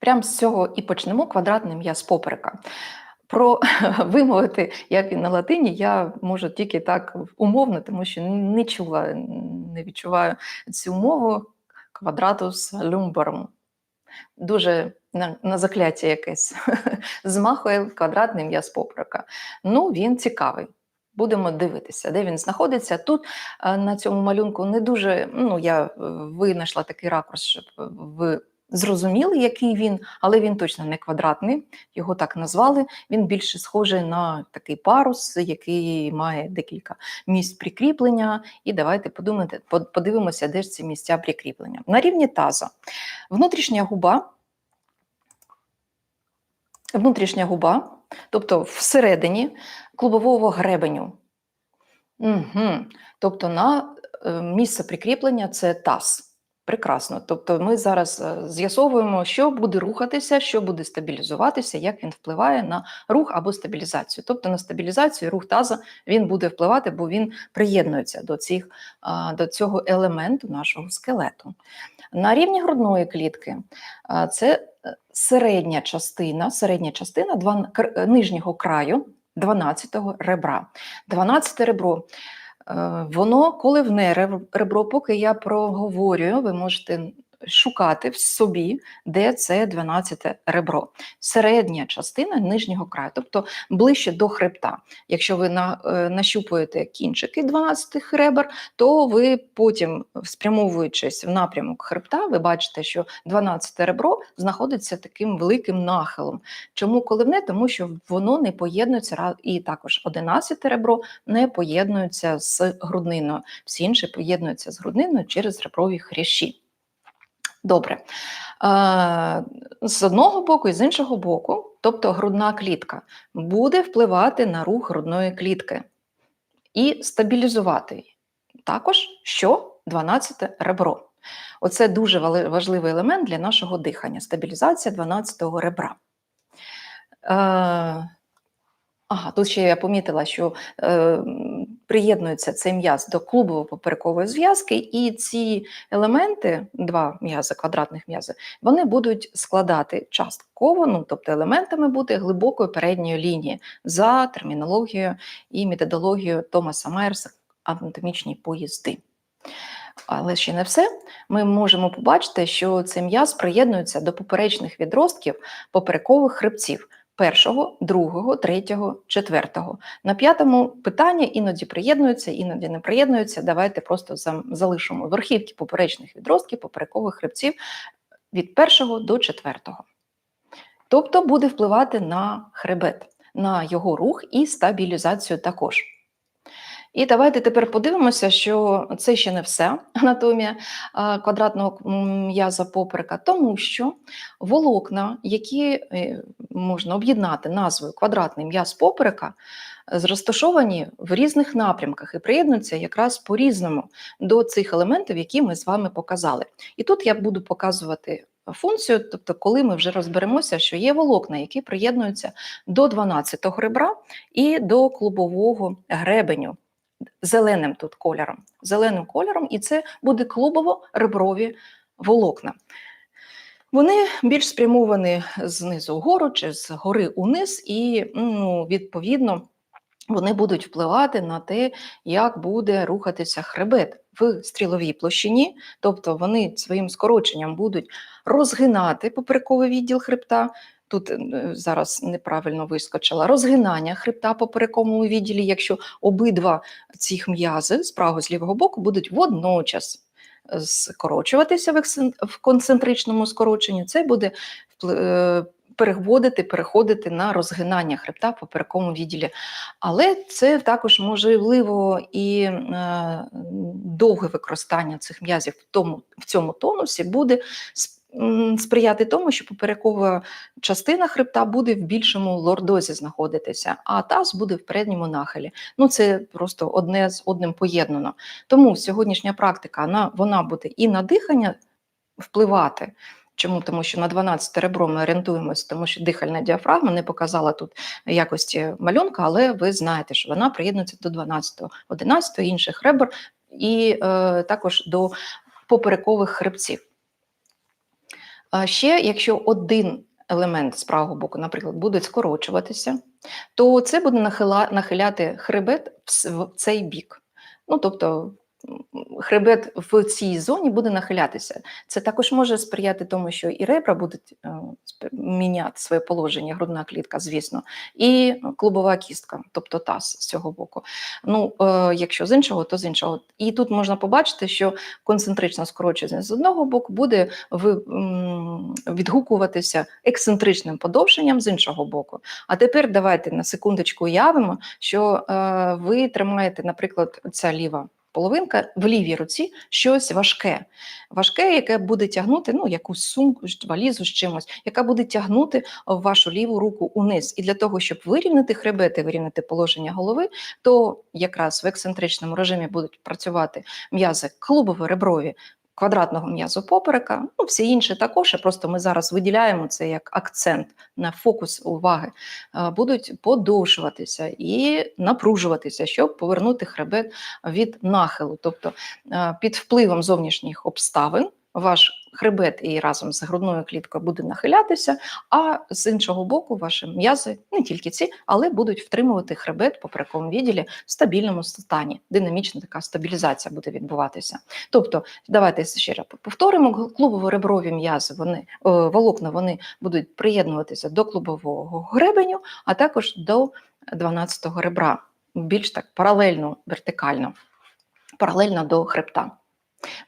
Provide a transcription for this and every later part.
Прямо з цього і почнемо квадратний м'яз поперека. Про вимовити, як він на латині, я можу тільки так умовно, тому що не чула, не відчуваю цю мову квадратус lumborum. Дуже на, на закляття якесь змахує квадратний м'яз поперека. Ну, він цікавий. Будемо дивитися, де він знаходиться. Тут е, на цьому малюнку не дуже. Ну, я е, винайшла такий ракурс, щоб ви зрозуміли, який він, але він точно не квадратний, його так назвали. Він більше схожий на такий парус, який має декілька місць прикріплення. І давайте подумати, подивимося, де ж ці місця прикріплення. На рівні таза. Внутрішня губа. Внутрішня губа, тобто всередині клубового гребеню. Угу. Тобто на е, місце прикріплення це таз. Прекрасно. Тобто ми зараз е, з'ясовуємо, що буде рухатися, що буде стабілізуватися, як він впливає на рух або стабілізацію. Тобто на стабілізацію рух таза він буде впливати, бо він приєднується до цих, до цього елементу нашого скелету. На рівні грудної клітки це е, середня частина, середня частина два, нижнього краю 12-го ребра. 12 ребро. Е, воно коливне ребро, поки я проговорюю, ви можете шукати в собі, де це 12 ребро, середня частина нижнього краю, тобто ближче до хребта. Якщо ви на, е, нащупуєте кінчики 12 ребер, то ви потім, спрямовуючись в напрямок хребта, ви бачите, що 12 ребро знаходиться таким великим нахилом. Чому коливне? Тому що воно не поєднується, і також 11 ребро не поєднується з грудниною, всі інші поєднуються з грудниною через реброві хрящі. Добре. З одного боку і з іншого боку, тобто грудна клітка, буде впливати на рух грудної клітки і стабілізувати її. Також що 12 ребро. Оце дуже важливий елемент для нашого дихання стабілізація 12-го ребра. Ага, тут ще я помітила, що е, приєднується цей м'яз до клубово-поперекової зв'язки, і ці елементи, два м'язи, квадратних м'язи, вони будуть складати частково, ну тобто елементами бути глибокої передньої лінії за термінологією і методологією Томаса Майерса анатомічні поїзди. Але ще не все. Ми можемо побачити, що цей м'яз приєднується до поперечних відростків поперекових хребців першого, другого, третього, четвертого. На п'ятому питання іноді приєднуються, іноді не приєднуються. Давайте просто залишимо верхівки поперечних відростків, поперекових хребців від першого до четвертого. Тобто буде впливати на хребет, на його рух і стабілізацію також. І давайте тепер подивимося, що це ще не все анатомія квадратного м'яза поперека, тому що волокна, які е, можна об'єднати назвою квадратний м'яз поперека, розташовані в різних напрямках і приєднуються якраз по-різному до цих елементів, які ми з вами показали. І тут я буду показувати. Функцію, тобто, коли ми вже розберемося, що є волокна, які приєднуються до 12-го ребра і до клубового гребеню зеленим тут кольором, зеленим кольором, і це буде клубово-реброві волокна. Вони більш спрямовані знизу вгору чи з гори униз, і ну, відповідно вони будуть впливати на те, як буде рухатися хребет в стріловій площині, тобто вони своїм скороченням будуть розгинати поперековий відділ хребта, тут е, зараз неправильно вискочила, розгинання хребта поперековому відділі, якщо обидва цих м'язи з правого з лівого боку будуть водночас е, скорочуватися в концентричному скороченні, це буде е, переводити, переходити на розгинання хребта в поперековому відділі. Але це також можливо і довге використання цих м'язів в тому в цьому тонусі буде сприяти тому, що поперекова частина хребта буде в більшому лордозі знаходитися, а таз буде в передньому нахилі. Ну це просто одне з одним поєднано. Тому сьогоднішня практика вона буде і на дихання впливати. Чому? Тому що на 12 ребро ми орієнтуємося, тому що дихальна діафрагма не показала тут якості малюнка, але ви знаєте, що вона приєднується до 12, 11 інших ребер і е, також до поперекових хребців. А ще, якщо один елемент з правого боку, наприклад, буде скорочуватися, то це буде нахиляти хребет в, цей бік. Ну, тобто хребет в цій зоні буде нахилятися. Це також може сприяти тому, що і ребра будуть е, міняти своє положення, грудна клітка, звісно, і клубова кістка, тобто таз з цього боку. Ну, е, якщо з іншого, то з іншого. І тут можна побачити, що концентрична скорочення з одного боку буде відгукуватися ексцентричним подовженням з іншого боку. А тепер давайте на секундочку уявимо, що е, ви тримаєте, наприклад, ця ліва. Половинка в лівій руці щось важке, важке, яке буде тягнути ну, якусь сумку, валізу з чимось, яка буде тягнути вашу ліву руку униз. І для того, щоб вирівняти хребет і вирівняти положення голови, то якраз в ексцентричному режимі будуть працювати м'язи клубово-реброві квадратного м'язу поперека, ну всі інші також, просто ми зараз виділяємо це як акцент на фокус уваги, е, будуть подовжуватися і напружуватися, щоб повернути хребет від нахилу. Тобто е, під впливом зовнішніх обставин ваш хребет і разом з грудною кліткою буде нахилятися, а з іншого боку, ваші м'язи, не тільки ці, але будуть втримувати хребет в поперековому відділі в стабільному стані. Динамічна така стабілізація буде відбуватися. Тобто, давайте ще раз повторимо: клубово-реброві м'язи, вони волокна, вони будуть приєднуватися до клубового гребеню, а також до 12-го ребра, більш так паралельно, вертикально, паралельно до хребта.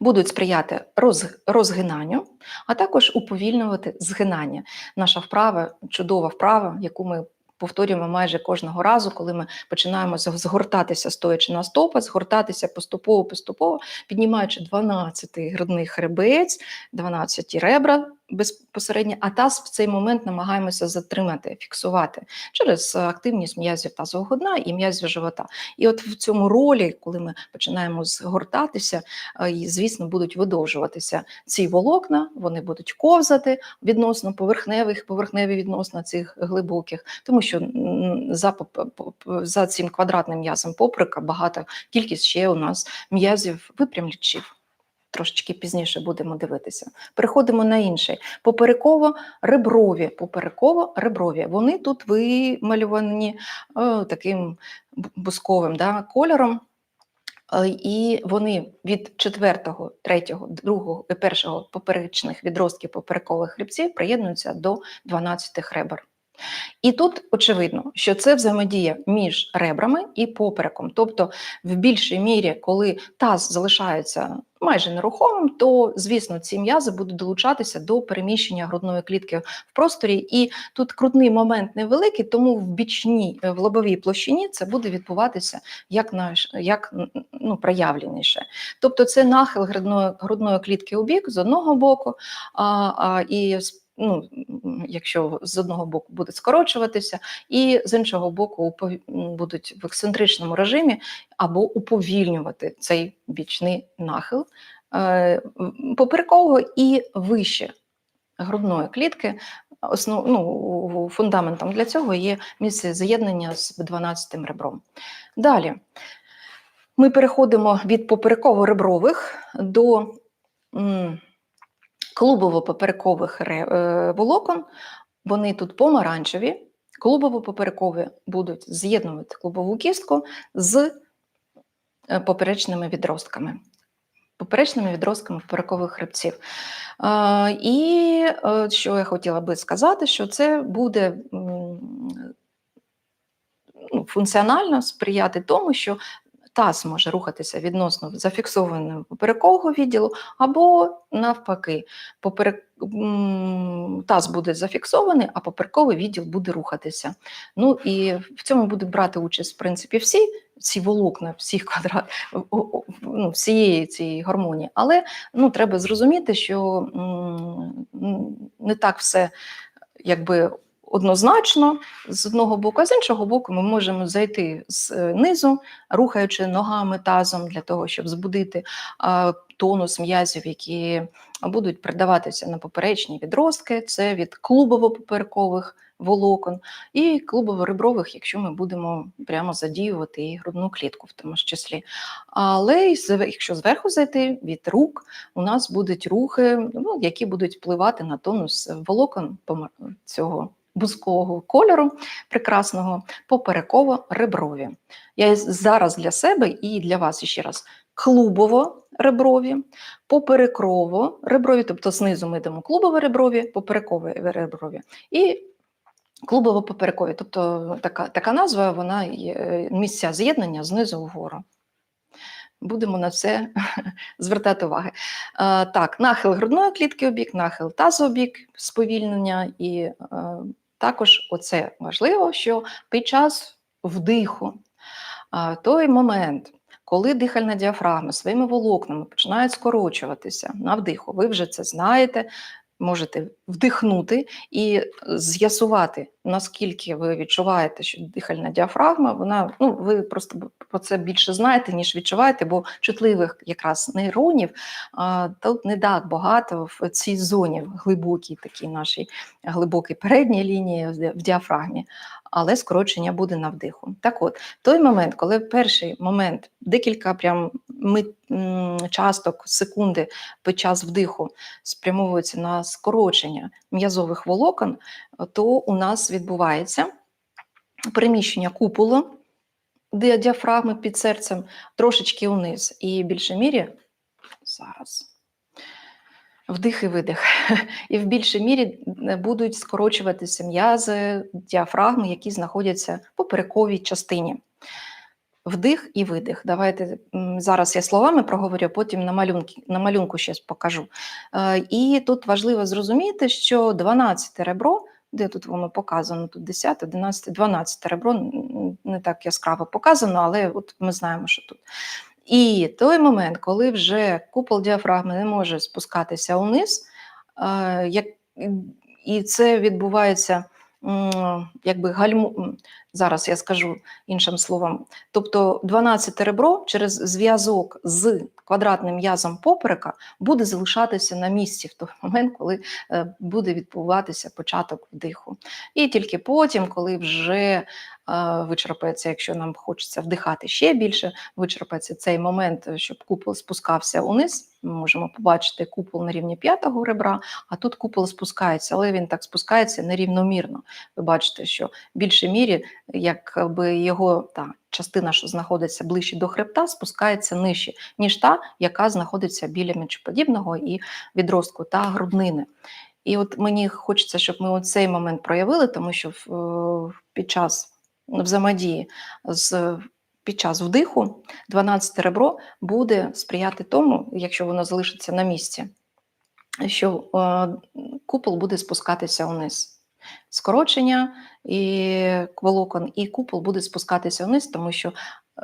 Будуть сприяти роз, розгинанню, а також уповільнювати згинання. Наша вправа, чудова вправа, яку ми повторюємо майже кожного разу, коли ми починаємо згортатися, стоячи на стопа, згортатися поступово, поступово, піднімаючи 12-й грудний хребець, 12 ребра безпосередньо, а таз в цей момент намагаємося затримати, фіксувати через активність м'язів тазового дна і м'язів живота. І от в цьому ролі, коли ми починаємо згортатися, е, і, звісно, будуть видовжуватися ці волокна, вони будуть ковзати відносно поверхневих, поверхневі відносно цих глибоких, тому що за, за цим квадратним м'язом поприка багата кількість ще у нас м'язів випрямлячів. Трошечки пізніше будемо дивитися. Переходимо на інший. Попереково-реброві. Попереково-реброві. Вони тут вималювані е, таким бусковим да, кольором. Е, І вони від четвертого, третього, другого і першого поперечних відростків поперекових хребців приєднуються до 12 ребер. І тут очевидно, що це взаємодія між ребрами і попереком. Тобто, в більшій мірі, коли таз залишається майже нерухомим, то звісно ці м'язи будуть долучатися до переміщення грудної клітки в просторі. І тут крутний момент невеликий, тому в бічній, в лобовій площині це буде відбуватися як на як ну, проявленіше. Тобто, це нахил грудної, грудної клітки у бік з одного боку, а, а, і з ну, якщо з одного боку буде скорочуватися, і з іншого боку будуть в ексцентричному режимі або уповільнювати цей бічний нахил е, поперекового і вище грудної клітки. Основ, ну, фундаментом для цього є місце з'єднання з 12 ребром. Далі ми переходимо від попереково-ребрових до м, клубово-поперекових ре- е, волокон. Вони тут помаранчеві. Клубово-поперекові будуть з'єднувати клубову кістку з е, поперечними відростками. Поперечними відростками поперекових хребців. Е, І що я хотіла би сказати, що це буде ну, функціонально сприяти тому, що таз може рухатися відносно зафіксованого поперекового відділу, або навпаки, поперек... таз буде зафіксований, а поперековий відділ буде рухатися. Ну і в цьому будуть брати участь в принципі всі ці волокна, всіх квадрат, ну, всієї цієї гармонії. Але ну, треба зрозуміти, що не так все якби однозначно з одного боку, а з іншого боку, ми можемо зайти знизу, рухаючи ногами тазом для того, щоб збудити тонус м'язів, які будуть передаватися на поперечні відростки. Це від клубово-поперекових волокон і клубово-ребрових, якщо ми будемо прямо задіювати і грудну клітку, в тому ж числі. Але якщо зверху зайти від рук, у нас будуть рухи, ну, які будуть впливати на тонус волокон цього бузкового кольору прекрасного попереково-реброві. Я зараз для себе і для вас ще раз клубово-реброві, поперекрово-реброві, тобто знизу ми йдемо клубово-реброві, попереково-реброві і клубово-поперекові. Тобто така, така назва, вона є е, місця з'єднання знизу вгору. Будемо на це звертати уваги. Е, так, нахил грудної клітки у бік, нахил у сповільнення, і е, також оце важливо, що під час вдиху, той момент, коли дихальна діафрагма своїми волокнами починає скорочуватися на вдиху, ви вже це знаєте, можете вдихнути і з'ясувати, наскільки ви відчуваєте, що дихальна діафрагма, вона, ну, ви просто про це більше знаєте, ніж відчуваєте, бо чутливих якраз нейронів а, тут не так багато в цій зоні, в глибокій такій нашій глибокій передній лінії в діафрагмі, але скорочення буде на вдиху. Так от, той момент, коли перший момент, декілька прям ми, м, часток, секунди під час вдиху спрямовуються на скорочення м'язових волокон, то у нас відбувається переміщення куполу діафрагми під серцем трошечки униз. І в більшій мірі зараз. Вдих і видих. І в більшій мірі е, будуть скорочуватися м'язи, діафрагми, які знаходяться в поперековій частині. Вдих і видих. Давайте зараз я словами проговорю, потім на, малюнки, на малюнку ще покажу. Е, І тут важливо зрозуміти, що 12 ребро, де тут воно показано, тут 10, 11, 12 ребро, не так яскраво показано, але от ми знаємо, що тут. І той момент, коли вже купол діафрагми не може спускатися униз, як, і це відбувається якби гальму. Зараз я скажу іншим словом. Тобто 12 ребро через зв'язок з квадратним м'язом поперека буде залишатися на місці в той момент, коли е, буде відбуватися початок вдиху. І тільки потім, коли вже е, вичерпається, якщо нам хочеться вдихати ще більше, вичерпається цей момент, е, щоб купол спускався униз. Ми можемо побачити купол на рівні п'ятого ребра, а тут купол спускається, але він так спускається нерівномірно. Ви бачите, що в більшій мірі, якби його та частина, що знаходиться ближче до хребта, спускається нижче, ніж та, яка знаходиться біля мечоподібного і відростку та груднини. І от мені хочеться, щоб ми цей момент проявили, тому що е, під час взаємодії з під час вдиху 12 ребро буде сприяти тому, якщо воно залишиться на місці, що е, купол буде спускатися вниз. Скорочення і волокон, і купол буде спускатися вниз, тому що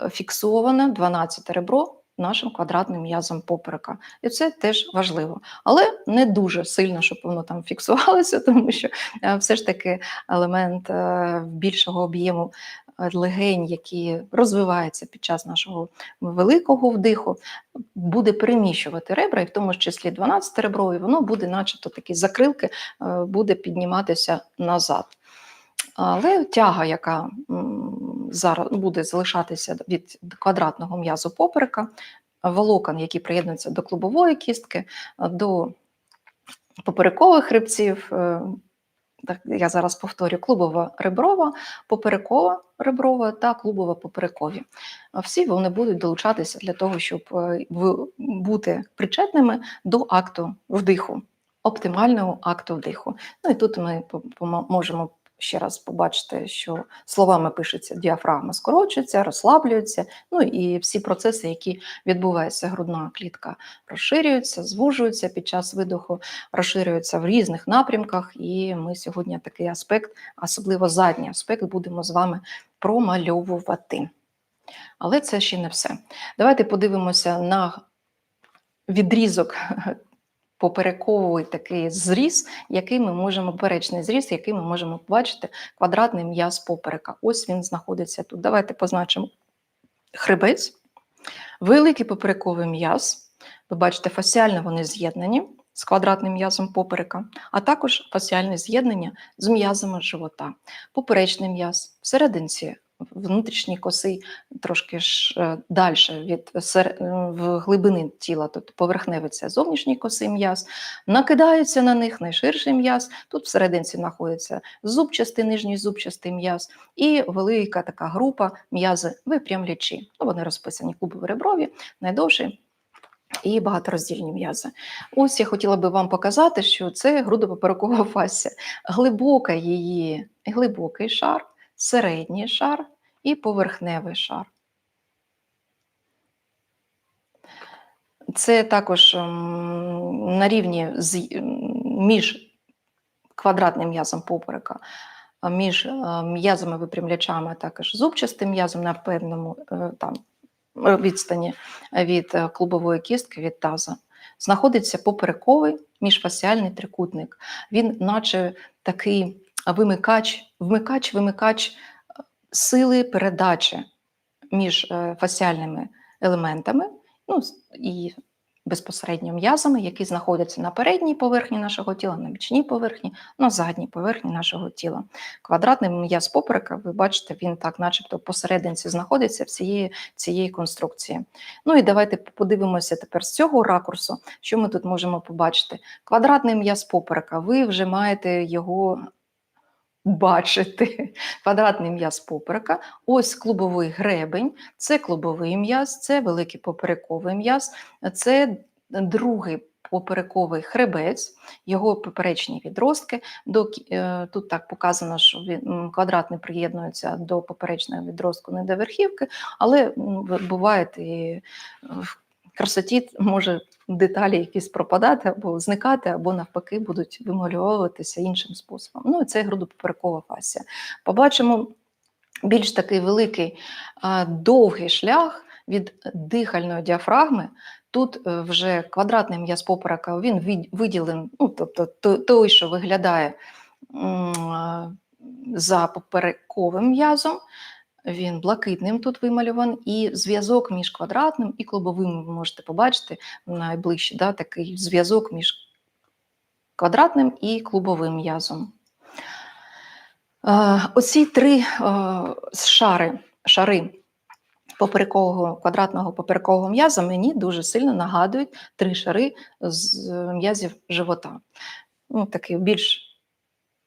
е, фіксоване 12 ребро нашим квадратним м'язом поперека. І це теж важливо. Але не дуже сильно, щоб воно там фіксувалося, тому що е, все ж таки елемент е, більшого об'єму е, легень, які розвиваються під час нашого великого вдиху, буде переміщувати ребра, і в тому числі 12 ребро, і воно буде, начебто, такі закрилки, буде підніматися назад. Але тяга, яка зараз буде залишатися від квадратного м'язу поперека, волокон, які приєднуються до клубової кістки, до поперекових хребців, е, так, я зараз повторю, клубова реброва, поперекова реброва та клубова поперекові. Всі вони будуть долучатися для того, щоб е, бути причетними до акту вдиху, оптимального акту вдиху. Ну і тут ми можемо ще раз побачити, що словами пишеться діафрагма скорочується, розслаблюється, ну і всі процеси, які відбуваються, грудна клітка розширюється, звужується під час видоху, розширюється в різних напрямках. І ми сьогодні такий аспект, особливо задній аспект, будемо з вами промальовувати. Але це ще не все. Давайте подивимося на відрізок поперековий такий зріз, який ми можемо, поперечний зріз, який ми можемо побачити квадратний м'яз поперека. Ось він знаходиться тут. Давайте позначимо хребець, великий поперековий м'яз. Ви бачите, фасіально вони з'єднані з квадратним м'язом поперека, а також фасіальне з'єднання з м'язами живота. Поперечний м'яз, всерединці внутрішній коси трошки ж е, далі від е, в глибини тіла, тобто поверхневий це зовнішній коси м'яз, накидається на них найширший м'яз. Тут всерединці знаходиться зубчастий, нижній зубчастий м'яз і велика така група м'язи випрямлячі. Ну, вони розписані клубово-реброві, найдовші і багатороздільні м'язи. Ось я хотіла би вам показати, що це грудопоперекова фасція. Глибока її, глибокий шар, середній шар і поверхневий шар. Це також ем, на рівні з, між квадратним м'язом поперека, між е, м'язами випрямлячами, також зубчастим м'язом на певному е, там, відстані від е, клубової кістки, від таза. Знаходиться поперековий міжфасіальний трикутник. Він, наче такий вимикач, вмикач, вимикач е, сили передачі між е, фасіальними елементами ну, і безпосередньо м'язами, які знаходяться на передній поверхні нашого тіла, на бічній поверхні, на задній поверхні нашого тіла. Квадратний м'яз поперека, ви бачите, він так, начебто, посерединці знаходиться всієї цієї конструкції. Ну і давайте подивимося тепер з цього ракурсу, що ми тут можемо побачити. Квадратний м'яз поперека, ви вже маєте його бачити. Квадратний м'яз поперека, ось клубовий гребень, це клубовий м'яз, це великий поперековий м'яз, це другий поперековий хребець, його поперечні відростки. Е, тут так показано, що він, м, квадратний приєднується до поперечного відростку, не до верхівки, але бувають і е, красоті може деталі якісь пропадати або зникати, або навпаки будуть вимальовуватися іншим способом. Ну і це грудопоперекова фасія. Побачимо більш такий великий довгий шлях від дихальної діафрагми. Тут е, вже квадратний м'яз поперека він виділений, ну, тобто той, що виглядає за поперековим м'язом, він блакитним тут вимальований, і зв'язок між квадратним і клубовим ви можете побачити найближче, да, такий зв'язок між квадратним і клубовим м'язом. Е, Оці три е, шари, шари поперекового квадратного поперекового м'яза мені дуже сильно нагадують три шари з е, м'язів живота. Ну, такий більш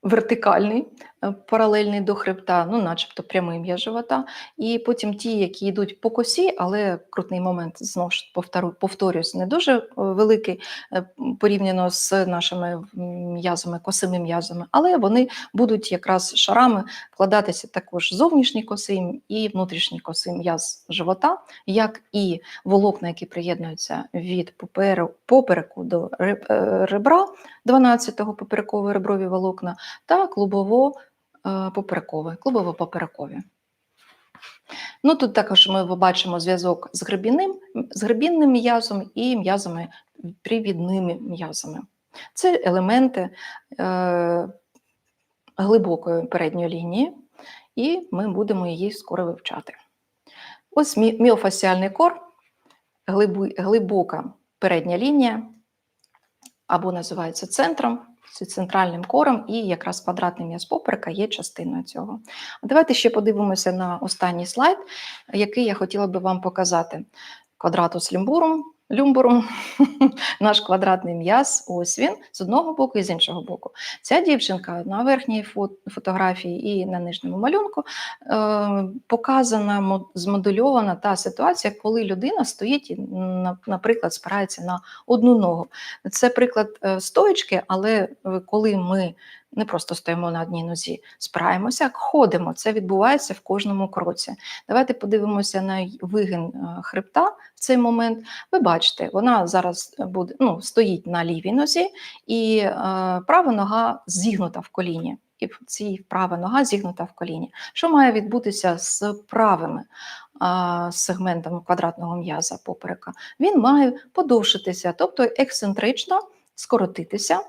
вертикальний, паралельний до хребта, ну, начебто прямий м'яз живота. І потім ті, які йдуть по косі, але крутний момент знову ж повторюсь, не дуже е, великий е, порівняно з нашими м'язами, косими м'язами, але вони будуть якраз шарами вкладатися також зовнішні коси і внутрішні коси м'яз живота, як і волокна, які приєднуються від попереку до е, ребра, 12-го поперекові реброві волокна, та клубово-поперекові, клубово-поперекові. Ну, тут також ми бачимо зв'язок з гребінним, з гребінним м'язом і м'язами привідними м'язами. Це елементи е, глибокої передньої лінії, і ми будемо її скоро вивчати. Ось мі- міофасіальний кор, глибока передня лінія, або називається центром, це центральним кором, і якраз квадратний м'яз поперека є частиною цього. Давайте ще подивимося на останній слайд, який я хотіла би вам показати. Квадратус люмбурум, люмбурум, наш квадратний м'яз, ось він з одного боку і з іншого боку. Ця дівчинка на верхній фотографії і на нижньому малюнку е, показана, мо- змодельована та ситуація, коли людина стоїть і, наприклад, спирається на одну ногу. Це приклад е, стоечки, але е, коли ми не просто стоїмо на одній нозі, спираємося, ходимо. Це відбувається в кожному кроці. Давайте подивимося на вигин е, хребта в цей момент. Ви бачите, вона зараз буде ну, стоїть на лівій нозі, і е, права нога зігнута в коліні. І в цій права нога зігнута в коліні. Що має відбутися з правими а, сегментами квадратного м'яза поперека? Він має подовшитися, тобто ексцентрично скоротитися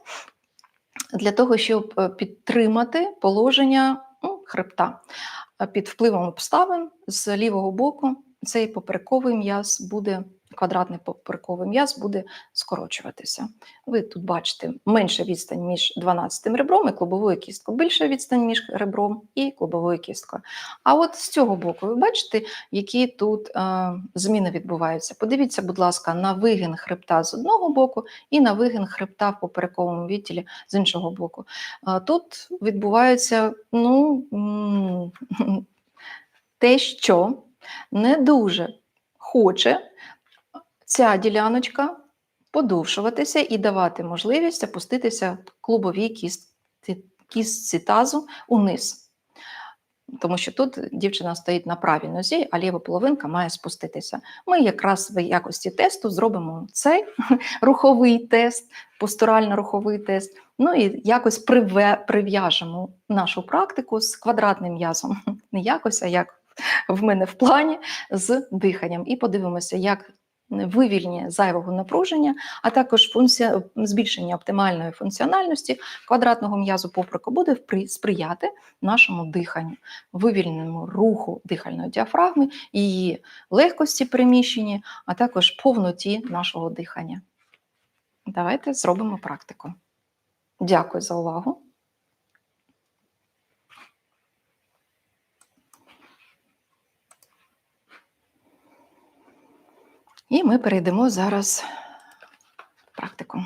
для того, щоб е, підтримати положення ну, хребта. Е, Під впливом обставин з лівого боку цей поперековий м'яз буде, квадратний поперековий м'яз буде скорочуватися. Ви тут бачите менша відстань між 12 ребром і клубовою кісткою, більша відстань між ребром і клубовою кісткою. А от з цього боку ви бачите, які тут е, зміни відбуваються. Подивіться, будь ласка, на вигін хребта з одного боку і на вигін хребта в поперековому відділі з іншого боку. Е, тут відбувається ну, те, що не дуже хоче ця діляночка подовшуватися і давати можливість опуститися клубовій кістці, кістці тазу униз. Тому що тут дівчина стоїть на правій нозі, а ліва половинка має спуститися. Ми якраз в якості тесту зробимо цей руховий тест, постурально-руховий тест. Ну і якось прив'яжемо нашу практику з квадратним м'язом. Не якось, а як в мене в плані з диханням. І подивимося, як вивільнення зайвого напруження, а також функція збільшення оптимальної функціональності квадратного м'язу поприку буде сприяти нашому диханню, вивільненому руху дихальної діафрагми, її легкості переміщення, а також повноті нашого дихання. Давайте зробимо практику. Дякую за увагу. І ми перейдемо зараз в практику.